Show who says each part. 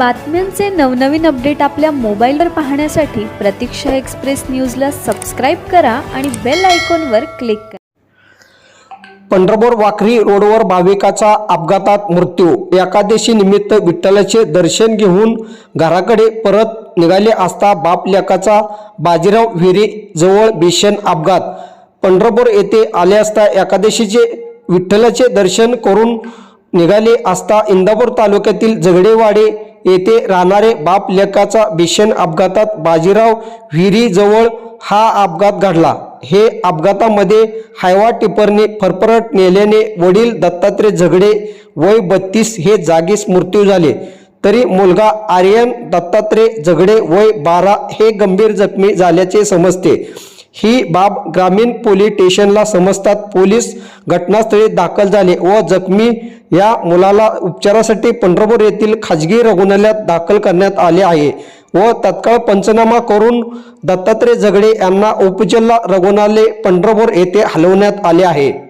Speaker 1: बातम्यांचे नवनवीन अपडेट आपल्या मोबाईलवर पाहण्यासाठी प्रतीक्षा एक्सप्रेस न्यूजला सबस्क्राईब करा आणि बेल आयकॉनवर क्लिक करा.
Speaker 2: पंढरपूर वाखरी रोडवर भाविकाचा अपघातात मृत्यू. एकादशी निमित्त विठ्ठलाचे दर्शन घेऊन घराकडे परत निघाले असता बाप लेकाचा बाजीराव विहिरी जवळ भीषण अपघात. पंढरपूर येथे आले असता एकादशीचे विठ्ठलाचे दर्शन करून निघाले असता इंदापूर तालुक्यातील झगडेवाडे येथे राहणारे बाप लेकाचा भीषण अपघातात बाजीराव विहिरीजवळ हा अपघात घडला. हे अपघातामध्ये हायवा टिपरने फरफरट नेल्याने वडील दत्तात्रय झगडे वय बत्तीस हे जागीच मृत्यू झाले. तरी मुलगा आर्यन दत्तात्रय झगडे वय बारा हे गंभीर जखमी झाल्याचे समजते. ही बाब ग्रामीण पोलीस स्टेशनला समजतात पोलीस घटनास्थळी दाखल झाले व जखमी या मुलाला उपचारासाठी पंढरपूर येथील खाजगी रुग्णालयात दाखल करण्यात आले आहे व तत्काळ पंचनामा करून दत्तात्रय झगडे यांना उपजिल्हा रुग्णालय पंढरपूर येथे हलवण्यात आले आहे.